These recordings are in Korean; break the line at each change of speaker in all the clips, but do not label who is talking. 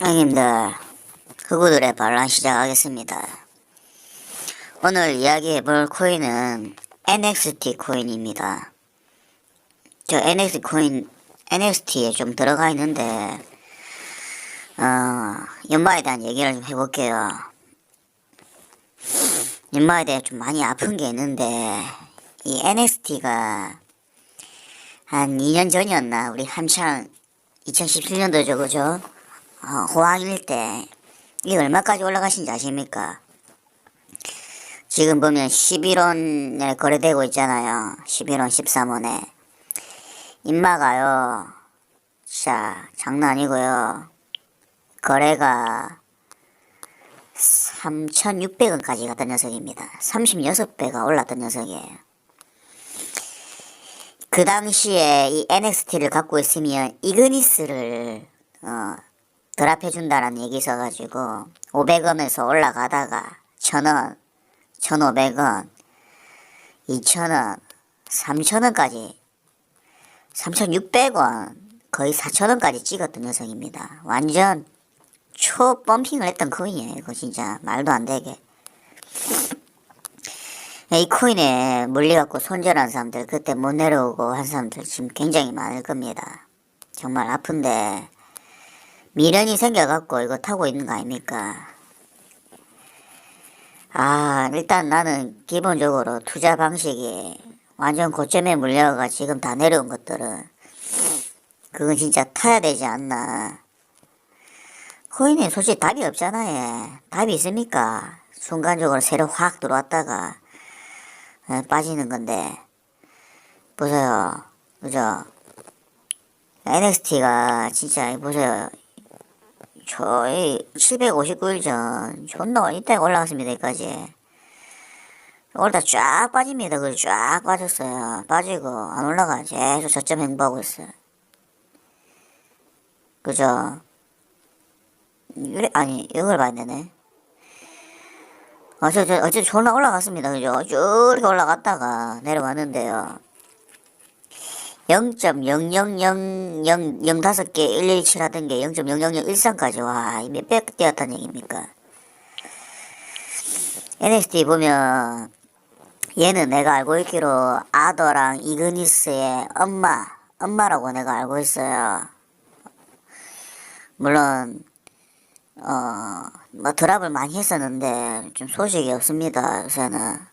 형님들, 흑우들의 반란 시작하겠습니다. 오늘 이야기해볼 코인은 NXT 코인입니다. 저 NXT 코인, NXT에 좀 들어가 있는데, 어, 연말에 대한 얘기를 좀 해볼게요. 연말에 대해 좀 많이 아픈 게 있는데, 이 NXT가 한 2년 전이었나, 우리 한창 2017년도죠, 그죠? 어, 호황일 때, 이 얼마까지 올라가신지 아십니까? 지금 보면 11원에 거래되고 있잖아요. 11원, 13원에. 인마가요. 자, 장난 아니고요. 거래가 3,600원까지 갔던 녀석입니다. 36배가 올랐던 녀석이에요. 그 당시에 이 NXT를 갖고 있으면 이그니스를 어, 드랍해준다는 얘기 있어가지고 500원에서 올라가다가 1000원, 1500원, 2000원, 3000원까지 3600원 거의 4000원까지 찍었던 녀석입니다. 완전 초펌핑을 했던 코인이에요. 이거 진짜 말도 안 되게. 이 코인에 물려갖고 손절한 사람들 그때 못 내려오고 한 사람들 지금 굉장히 많을 겁니다. 정말 아픈데 미련이 생겨갖고 이거 타고 있는 거 아닙니까? 아 일단 나는 기본적으로 투자 방식이 완전 고점에 물려가 지금 다 내려온 것들은 그건 진짜 타야 되지 않나. 코인에 솔직히 답이 없잖아요. 답이 있습니까? 순간적으로 새로 확 들어왔다가 에, 빠지는 건데 보세요. 그죠? NXT가 진짜 보세요. 저희 759일 전 존나 이때 올라갔습니다. 여기까지. 올다 쫙 빠집니다. 그쫙 빠졌어요. 빠지고 안 올라가. 계속 저점 행보하고 있어요. 그죠? 이래, 아니 이걸 봐야 되네. 어째 어째 존나 올라갔습니다. 그죠? 쭉 이렇게 올라갔다가 내려왔는데요. 0.000005개 117 하던 게 0.00013까지 와, 이 몇백 뛰었다는 얘기입니까? NXT 보면 얘는 내가 알고 있기로 아더랑 이그니스의 엄마, 엄마라고 내가 알고 있어요. 물론 어, 뭐 드랍을 많이 했었는데 좀 소식이 없습니다. 요새는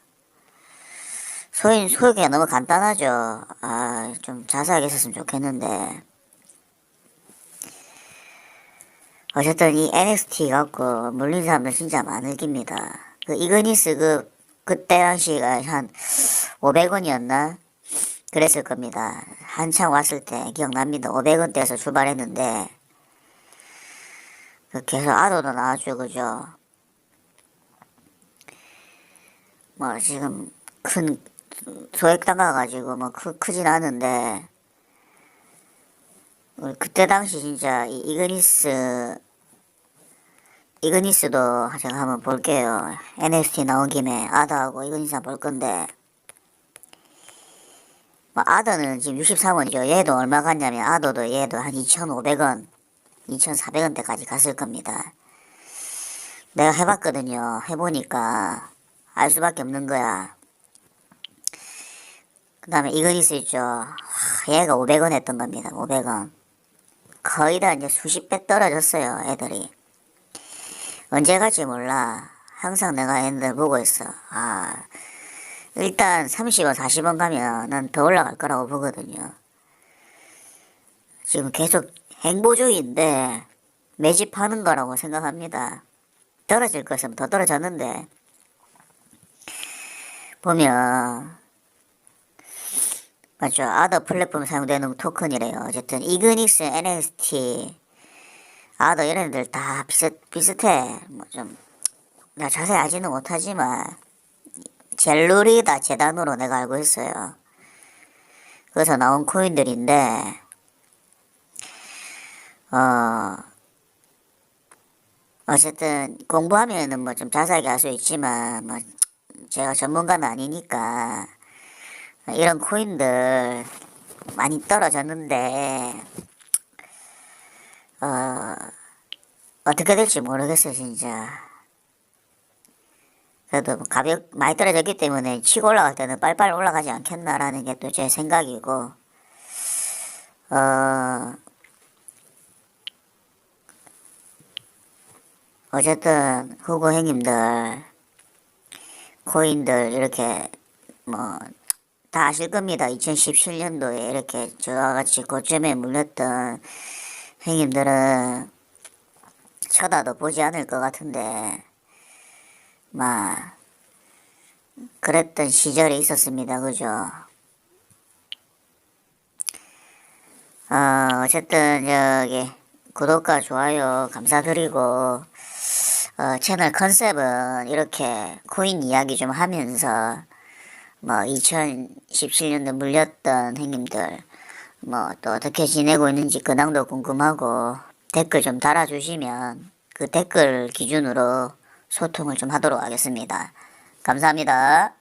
소인 소유가 너무 간단하죠. 아, 좀 자세하게 했었으면 좋겠는데. 어쨌든 이 NXT 갖고 물린 사람들 진짜 많을 겁니다. 그 이그니스 그 그때 당시가 한 500원이었나? 그랬을 겁니다. 한창 왔을 때 기억납니다. 500원대에서 출발했는데 그 계속 아도도 나왔죠, 그죠? 뭐 지금 큰 소액 당가가지고 뭐 크, 크진 않은데 그때 당시 진짜 이 이그니스 이그니스도 제가 한번 볼게요. NFT 나온 김에 아더하고 이그니스 한번 볼 건데 뭐 아더는 지금 63원이죠. 얘도 얼마 갔냐면 아더도 얘도 한 2,500원, 2,400원대까지 갔을 겁니다. 내가 해봤거든요. 해보니까 알 수밖에 없는 거야. 그 다음에 이그니스 있죠. 하, 얘가 500원 했던 겁니다. 500원. 거의 다 이제 수십 배 떨어졌어요. 애들이. 언제 갈지 몰라. 항상 내가 얘네들 보고 있어. 아, 일단 30원, 40원 가면 난 더 올라갈 거라고 보거든요. 지금 계속 행보주의인데 매집하는 거라고 생각합니다. 떨어질 것은 더 떨어졌는데 보면 맞죠. 아더 플랫폼 사용되는 토큰이래요. 어쨌든 이그닉스, NXT, 아더 이런 애들 다 비슷 비슷해. 뭐 좀 나 자세히 알지는 못하지만 젤루리다 재단으로 내가 알고 있어요. 그래서 나온 코인들인데 어 어쨌든 공부하면은 뭐 좀 자세하게 알수 있지만 뭐 제가 전문가는 아니니까 이런 코인들 많이 떨어졌는데 어 어떻게 될지 모르겠어 진짜. 그래도 뭐 가볍 많이 떨어졌기 때문에 치고 올라갈 때는 빨빨 올라가지 않겠나라는 게 또 제 생각이고 어 어쨌든 후보 형님들 코인들 이렇게 뭐 다 아실 겁니다. 2017년도에 이렇게 저와 같이 고점에 물렸던 형님들은 쳐다도 보지 않을 것 같은데 막 그랬던 시절이 있었습니다. 그죠? 어, 어쨌든 저기 구독과 좋아요 감사드리고 어, 채널 컨셉은 이렇게 코인 이야기 좀 하면서 뭐 2017년도 물렸던 형님들 뭐 또 어떻게 지내고 있는지 근황도 궁금하고 댓글 좀 달아주시면 그 댓글 기준으로 소통을 좀 하도록 하겠습니다. 감사합니다.